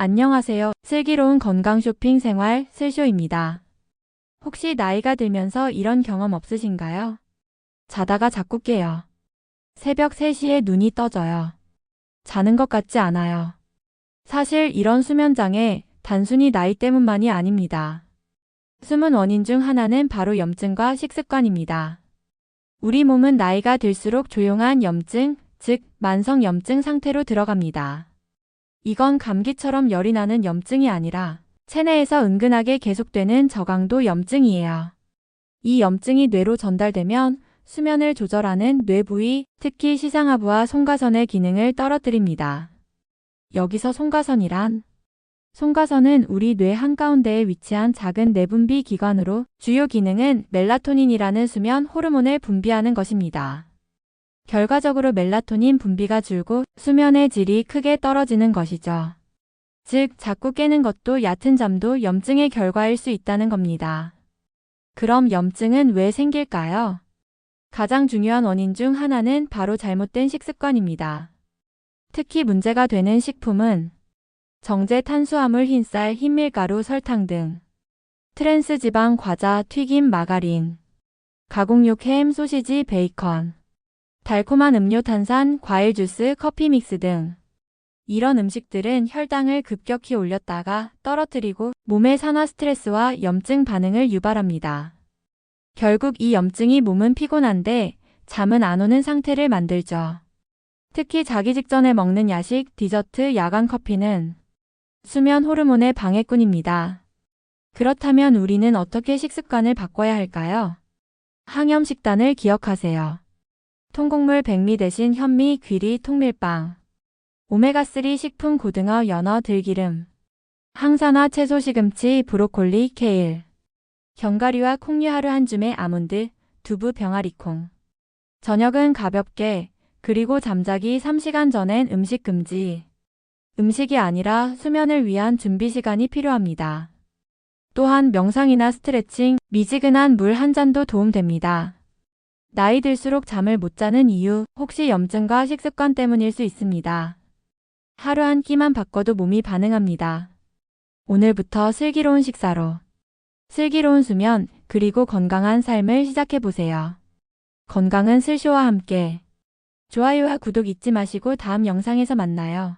안녕하세요. 슬기로운 건강 쇼핑 생활 슬쇼입니다. 혹시 나이가 들면서 이런 경험 없으신가요? 자다가 자꾸 깨요. 새벽 3시에 눈이 떠져요. 자는 것 같지 않아요. 사실 이런 수면장애 단순히 나이 때문만이 아닙니다. 숨은 원인 중 하나는 바로 염증과 식습관입니다. 우리 몸은 나이가 들수록 조용한 염증, 즉 만성 염증 상태로 들어갑니다. 이건 감기처럼 열이 나는 염증이 아니라 체내에서 은근하게 계속되는 저강도 염증이에요. 이 염증이 뇌로 전달되면 수면을 조절하는 뇌 부위, 특히 시상하부와 송가선의 기능을 떨어뜨립니다. 여기서 송가선이란 송가선은 우리 뇌 한가운데에 위치한 작은 내분비 기관으로 주요 기능은 멜라토닌이라는 수면 호르몬을 분비하는 것입니다. 결과적으로 멜라토닌 분비가 줄고 수면의 질이 크게 떨어지는 것이죠. 즉, 자꾸 깨는 것도 얕은 잠도 염증의 결과일 수 있다는 겁니다. 그럼 염증은 왜 생길까요? 가장 중요한 원인 중 하나는 바로 잘못된 식습관입니다. 특히 문제가 되는 식품은 정제 탄수화물, 흰쌀, 흰밀가루, 설탕 등 트랜스 지방, 과자, 튀김, 마가린, 가공육, 햄, 소시지, 베이컨, 달콤한 음료, 탄산, 과일 주스, 커피 믹스 등 이런 음식들은 혈당을 급격히 올렸다가 떨어뜨리고 몸의 산화 스트레스와 염증 반응을 유발합니다. 결국 이 염증이 몸은 피곤한데 잠은 안 오는 상태를 만들죠. 특히 자기 직전에 먹는 야식, 디저트, 야간 커피는 수면 호르몬의 방해꾼입니다. 그렇다면 우리는 어떻게 식습관을 바꿔야 할까요? 항염 식단을 기억하세요. 통곡물 백미 대신 현미, 귀리, 통밀빵. 오메가3 식품 고등어, 연어, 들기름. 항산화 채소 시금치, 브로콜리, 케일. 견과류와 콩류 하루 한 줌의 아몬드, 두부, 병아리콩. 저녁은 가볍게, 그리고 잠자기 3시간 전엔 음식 금지. 음식이 아니라 수면을 위한 준비 시간이 필요합니다. 또한 명상이나 스트레칭, 미지근한 물 한 잔도 도움됩니다. 나이 들수록 잠을 못 자는 이유 혹시 염증과 식습관 때문일 수 있습니다. 하루 한 끼만 바꿔도 몸이 반응합니다. 오늘부터 슬기로운 식사로 슬기로운 수면 그리고 건강한 삶을 시작해보세요. 건강은 슬쇼와 함께 좋아요와 구독 잊지 마시고 다음 영상에서 만나요.